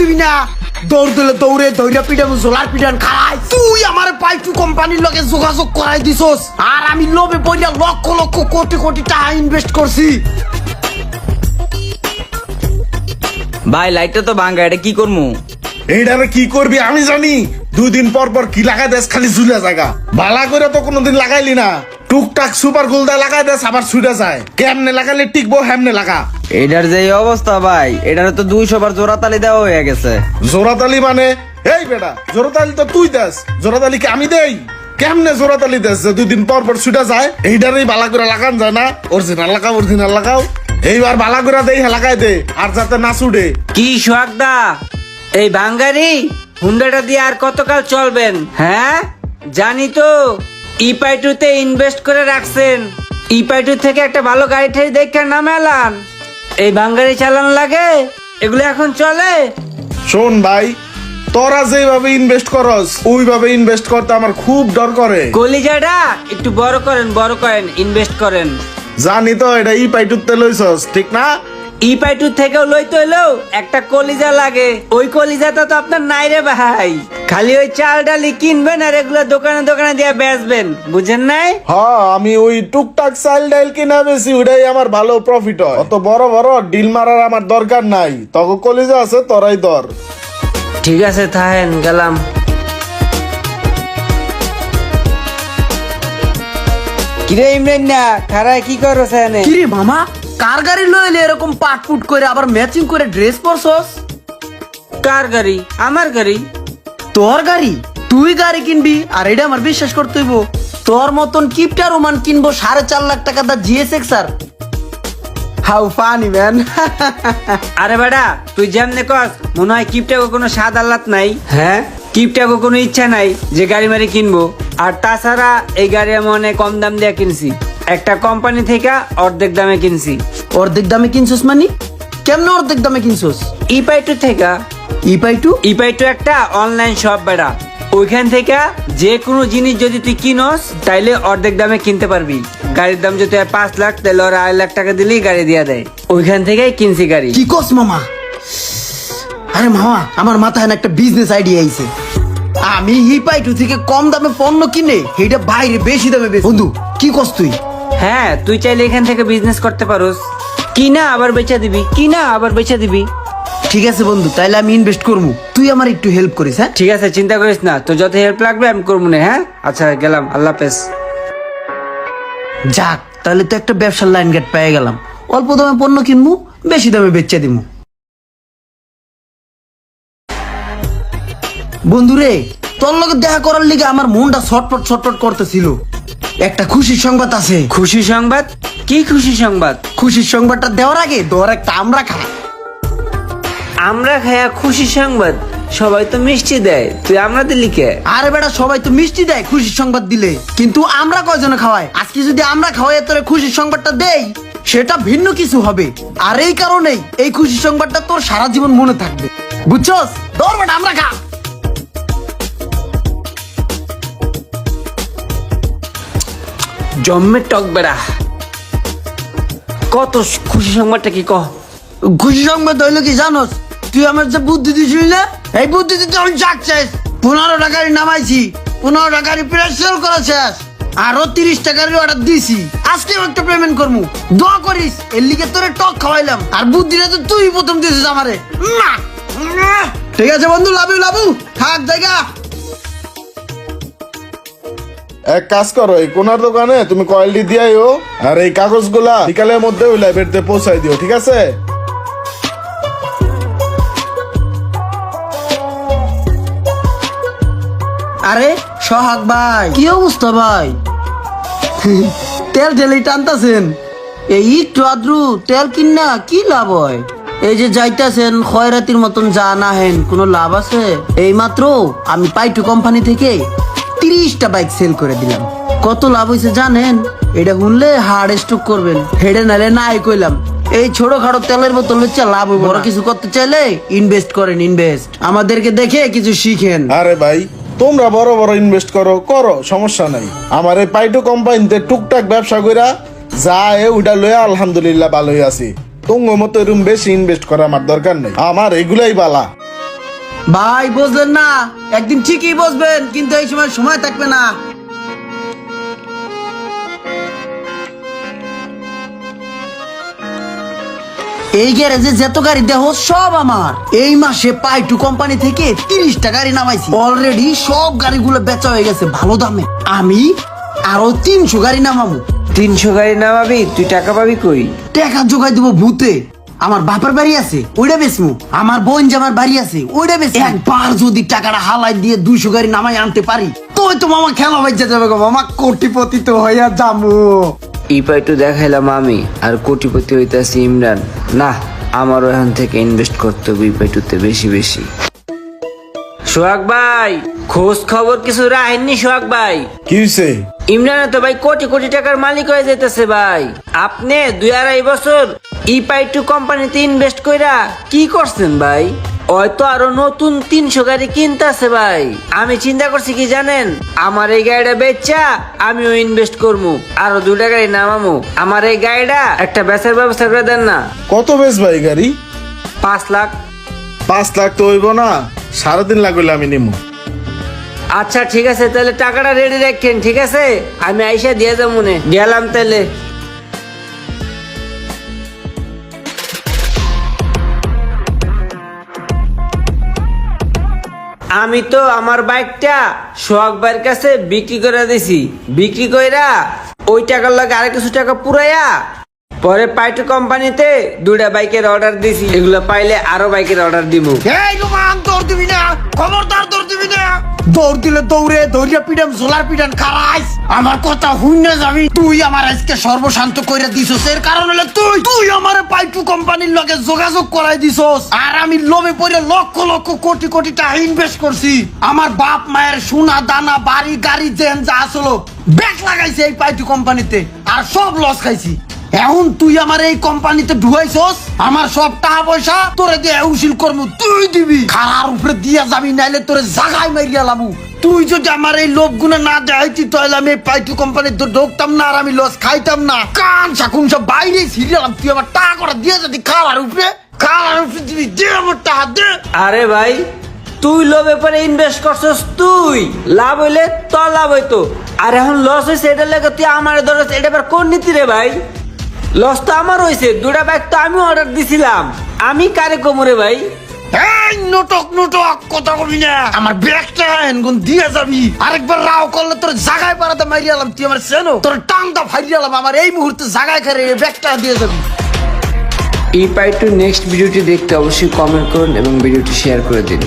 দিবি না? দৌড় দিলে দৌড়ে দৌড়া পিটাবো জোলার পিটান খাই। তুই আমার পাইটু কোম্পানির লগে যোগাযোগ করাই দিছস। আর আমি লোভে পড়িয়া লক্ষ লক্ষ কোটি কোটি টাকা ইনভেস্ট করছি। ভাই লাইটটা তো ভাঙ্গা এটা কি করমু? এইটারে কি করবি আমি জানি। দুই দিন পর পর কি লাগাই দেস খালি ঝুলে জায়গা। ভালা করে তো কোনোদিন লাগাইলি না। টুকটাক সুপার গুলদা লাগাই দেস আবার ছুটে যায়। কেমনে লাগালে টিকবো হেমনে লাগা। এটার যে অবস্থা ভাই এটার তো দুইশো বার জোড়া তালি দেওয়া হয়ে গেছে। জোরাতালি মানে? এই বেটা জোরাতালি তো তুই দেস। জোরাতালি কি আমি দেই। কেমনে জোরাতালি দেস যে দুই দিন পর পর ছুটে যায়? এইটারই বালা করে লাগান যায় না? অরিজিনাল লাগাও অরিজিনাল লাগাও। এইবার বালা করে দেই হে লাগাই দে আর যাতে না ছুটে। কি সোহাগদা এই বাঙ্গারি হুন্ডাটা দিয়ে আর কতকাল চলবেন হ্যাঁ? জানি তো। ইপাইটুতে ইনভেস্ট করে রাখছেন। ইপাইটু থেকে একটা ভালো গাড়ি ঠাড়ি দেখে নামালান। এই বাঙ্গারি চালান লাগে এগুলো এখন চলে। শোন ভাই তোরা যেভাবে ইনভেস্ট করস ওইভাবে ইনভেস্ট করতে আমার খুব ডর করে। কলিজাটা একটু বড় করেন বড় করেন ইনভেস্ট করেন। জানি তো এটা ই পাইটুতে লইছস ঠিক না? ইপাইটু থেকেও লইতে হইলেও একটা কলিজা লাগে। ওই কলিজাটা তো আপনার নাই রে ভাই। খালি ওই চাল ডালি কিনবেন আর এগুলো দোকানে দোকানে দিয়ে বেচবেন বুঝেন নাই? হ্যাঁ আমি ওই টুকটাক চাল ডাল কিনা বেশি ওটাই আমার ভালো প্রফিট হয়। অত বড় বড় ডিল মারার আমার দরকার নাই। তখন কলিজা আছে তোরাই দর ঠিক আছে থাহেন গেলাম। কিরে ইমরান না খারায় কি করো সেনে কিরে মামা কার গাড়ি লইলে এরকম পাট ফুট করে আবার ম্যাচিং করে ড্রেস পরছস? কার গাড়ি? আমার গাড়ি? তোর গাড়ি তুই গাড়ি কিনবি আর এটা আমার বিশ্বাস করতে হইব। তোর মতন কিপটা রোমান কিনবো সাড়ে চার লাখ টাকা the GSX R. How funny man. আরে বেটা তুই যেমনে কস মনে হয় কিপটাকে কোনো স্বাদ আল্লাত নাই। হ্যাঁ? কিপটাকে কোনো ইচ্ছা নাই যে গাড়ি মারি কিনবো। আর তাছাড়া এই গাড়ি আমি অনেক কম দাম দিয়ে কিনছি। একটা কোম্পানি থেকে অর্ধেক দামে কিনছি। অর্ধেক দামে কিনছস মানে? কেমনে অর্ধেক দামে কিনছস? ইপাইটু থেকে ই পাই টু ইপাইটু একটা অনলাইন শপ বেড়া। ওইখান থেকে যে কোনো জিনিস যদি তুই কিনস তাইলে অর্ধেক দামে কিনতে পারবি। গাড়ির দাম যদি পাঁচ লাখ তাহলে ওরা আড়াই লাখ টাকা দিলেই গাড়ি দিয়ে দেয়। ওইখান থেকেই কিনছি গাড়ি। কি কস মামা? আরে মামা আমার মাথায় না একটা বিজনেস আইডিয়া আইছে। আমি হিপাইটু থেকে কম দামে পণ্য কিনে এটা বাইরে বেশি দামে বেচি। বন্ধু কি কস তুই? হ্যাঁ তুই চাইলে এখান থেকে বিজনেস করতে পারোস। কিনা আবার বেচা দিবি কিনা আবার বেচা দিবি। ঠিক আছে বন্ধু তাইলে আমি ইনভেস্ট করব। তুই আমার একটু হেল্প করিস হ্যাঁ? ঠিক আছে চিন্তা করিস না। তোর যত হেল্প লাগবে আমি করব না হ্যাঁ? আচ্ছা গেলাম। আল্লাহ হাফেজ। যাক তাহলে তো একটা ব্যবসার লাইন গেট পেয়ে গেলাম। অল্প দামে পণ্য কিনবো বেশি দামে বেচে দিমু বন্ধুরে তোর লগে দেখা করার লিগে আমার মনটা ছটপট ছটপট করতেছিল। একটা খুশির সংবাদ আছে। খুশি সংবাদ? কি খুশি সংবাদ? খুশির সংবাদটা দেওয়ার আগে তোর একটা আমরা খা আমরা খায়া খুশি সংবাদ সবাই তো মিষ্টি দেয়। তুই আমরা দিলি কে আরে বেটা সবাই তো মিষ্টি দেয় খুশির সংবাদ দিলে। কিন্তু আমরা কয়জনে খাওয়াই? আজকে যদি আমরা খাওয়াই তোর খুশির সংবাদটা দেই সেটা ভিন্ন কিছু হবে। আর এই কারণেই এই খুশির সংবাদটা তোর সারা জীবন মনে থাকবে। বুঝছস? ধর বেটা আমরা খা জম্মে টক বেড়া। কত খুশি সংবাদটা কি কহ? খুশি সংবাদ হইল কি জানোস? তুই আমার যে বুদ্ধি দিছিলি না এই বুদ্ধি দিতে আমি চাকছিস পনেরো টাকার নামাইছি, পনেরো টাকার করা শেষ। আরও তিরিশ টাকার অর্ডার দিছি। আজকে একটা পেমেন্ট করব দোয়া করিস, এর লিগে তোরে টক খাওয়াইলাম। আর বুদ্ধিটা তো তুই প্রথম দিছিস আমারে। ঠিক আছে বন্ধু, লাভু লাভু থাক, জায়গা। এক কাজ করো, এই কোনার দোকানে তুমি কয়েলটি দিয়াইও, আর এই কাগজগুলা বিকালের মধ্যে ওই লাইব্রেরিতে পৌঁছাই দিও, ঠিক আছে? আরে সোহাগ ভাই। কি অবস্থা ভাই? তেল ঢেলেই টানতাছেন। এই একটু আদ্রু তেল কিনা কি লাভ হয়? এই যে যাইতাছেন খয়রাতির মতন যা না হেন কোনো লাভ আছে? এই মাত্র আমি পাইটু কোম্পানি থেকে তিরিশটা বাইক সেল করে দিলাম। কত লাভ হয়েছে জানেন? এটা শুনলে হার্ড স্ট্রোক করবেন। হেডে নালে নাই কইলাম। এই ছোট ছোটখাটো তেলের বোতল হচ্ছে লাভ হইব বড় কিছু করতে চাইলে ইনভেস্ট করেন ইনভেস্ট আমাদেরকে দেখে কিছু শিখেন। আরে ভাই তোমরা বড় বড় ইনভেস্ট করো করো, সমস্যা নাই। আমার এই পাইটু কোম্পানিতে টুকটাক ব্যবসা করা যায় ওটা লইয়া আলহামদুলিল্লাহ ভালোই আছি। তোমার মতো এরকম বেশি ইনভেস্ট করা আমার দরকার নেই। আমার এগুলাই বালা। ভাই, বুঝলেন না? একদিন ঠিকই বসবেন কিন্তু এই সময় সময় থাকবে না। এই গ্যারেজে যত গাড়ি দেহ সব আমার। এই মাসে পাইটু কোম্পানি থেকে তিরিশটা গাড়ি নামাইছি। অলরেডি সব গাড়িগুলো বেচা হয়ে গেছে ভালো দামে। আমি আরও তিনশো গাড়ি নামাবো। তিনশো গাড়ি নামাবি তুই টাকা পাবি কই? টাকা জোগাই দেবো ভূতে। আমার বাপের বাড়ি আছে ওইটা বেচমু। আমার বোন জামার বাড়ি আছে ওইটা বেচ একবার যদি টাকাটা হালাই দিয়ে দুইশো গাড়ি নামাই আনতে পারি তো তো মামা খেলা বাজ্যা যাবে গো মামা। কোটিপতি তো হইয়া যাব। ই পাইটু দেখাইলাম আমি আর কোটিপতি হইতাছি ইমরান। না আমারও এখান থেকে ইনভেস্ট করতে হবে ই পাইটুতে বেশি বেশি। সোহাগ ভাই খোঁজ খবর কিছু রাখেননি সোহাগ ভাই? কি হইছে? ইমরান তো ভাই কোটি কোটি টাকার মালিক হয়ে যেতেছে ভাই। আপনি দুই আড়াই বছর ই পাইটু কোম্পানিতে ইনভেস্ট কইরা কি করছেন ভাই? হয়তো আরও নতুন তিনশো গাড়ি কিনতেছে ভাই। আমি চিন্তা করছি কি জানেন? আমার এই গাড়িটা বেচা আমিও ইনভেস্ট করব আরও দুটা গাড়ি নামামু। আমার এই গাড়িটা একটা বেচার ব্যবস্থা করে দেন না। কত বেশ ভাই গাড়ি? পাঁচ লাখ। পাঁচ লাখ তো হইব না সাড়ে তিন লাখ হইলে আমি নিমু। আচ্ছা ঠিক আছে তাহলে টাকাটা রেডি রাখেন ঠিক আছে? আমি আইসা দিয়ে যাব মনে গেলাম তাহলে। আমি তো আমার বাইকটা সোহাগ ভাইয়ের কাছে বিক্রি করে দিছি। বিক্রি কইরা ওই টাকার লাগে আর কিছু টাকা পুরাইয়া পরে পাইটু কোম্পানিতে দুইটা বাইকের অর্ডার দিছি। এগুলো পাইলে আরও বাইকের অর্ডার দিব। এই তোর দিবি না, খবরদার তোর দিবি না। দৌড় দিলে দৌড়ে, দৌড়িয়া পিটাম সোলার পিটান খারাইস। আমার কথা হুইন যাবি। তুই আমার আজকে সর্বশান্ত কইরা দিছস। এর কারণ হলো তুই। তুই আমার পাইটু কোম্পানির লগে যোগাযোগ করাই দিছস। আর আমি লোভে পড়ে লক্ষ লক্ষ, কোটি কোটি টাকা ইনভেস্ট করছি। আমার বাপ, মায়ের সোনা, দানা, বাড়ি, গাড়ি জেন যা আসলো ব্যাক লাগাইছে এই পাইটু কোম্পানিতে। আর সব লস খাইছি। এখন তুই আমার এই কোম্পানিতে ঢুকাইছস, আমার সব টাকা পয়সা তোরে দিয়ে উসিল করব তুই দিবি। খারার উপরে দিয়া যাবি, নাইলে তোরে জাগাই মারিয়া লাবু। তুই যদি আমার এই লোভগুলো না দেখাইতি, তাহলে আমি পাইটু কোম্পানিতে ঢুকতাম না, আর আমি লস খাইতাম না। কান সাকুন সব বাইরে ছিড়ালাম তুই আমার টাকা করে দিয়ে যদি খাওয়ার উপরে খাওয়ার উপরে দিবি, দে আমার টাকা, দে। আরে ভাই, তুই লোভে পরে ইনভেস্ট করছস তুই। লাভ হইলে তোর লাভ হইতো। আর এখন লস হয়েছে এটা লেগে তুই আমার ধরছ এটা এবার কোন নীতি রে ভাই? লস তো আমার হয়েছে দুটা ব্যাগ তো আমি অর্ডার দিছিলাম। আমি কারে কমরে ভাই? এই নটক নটক কথা বলবি না। আমার ব্যাগটা এনগুন দিয়ে যাবি। আরেকবার রাও করলে তোর জাগায় পারাতে মারিয়ালাম তুই আমার সেনো তোর টাংটা ফাইরিয়ালাম আমার এই মুহূর্তে জাগায় করে ব্যাগটা দিয়ে যাবি। এই পাই নেক্সট ভিডিওটি দেখতে অবশ্যই কমেন্ট করুন এবং ভিডিওটি শেয়ার করে দিন।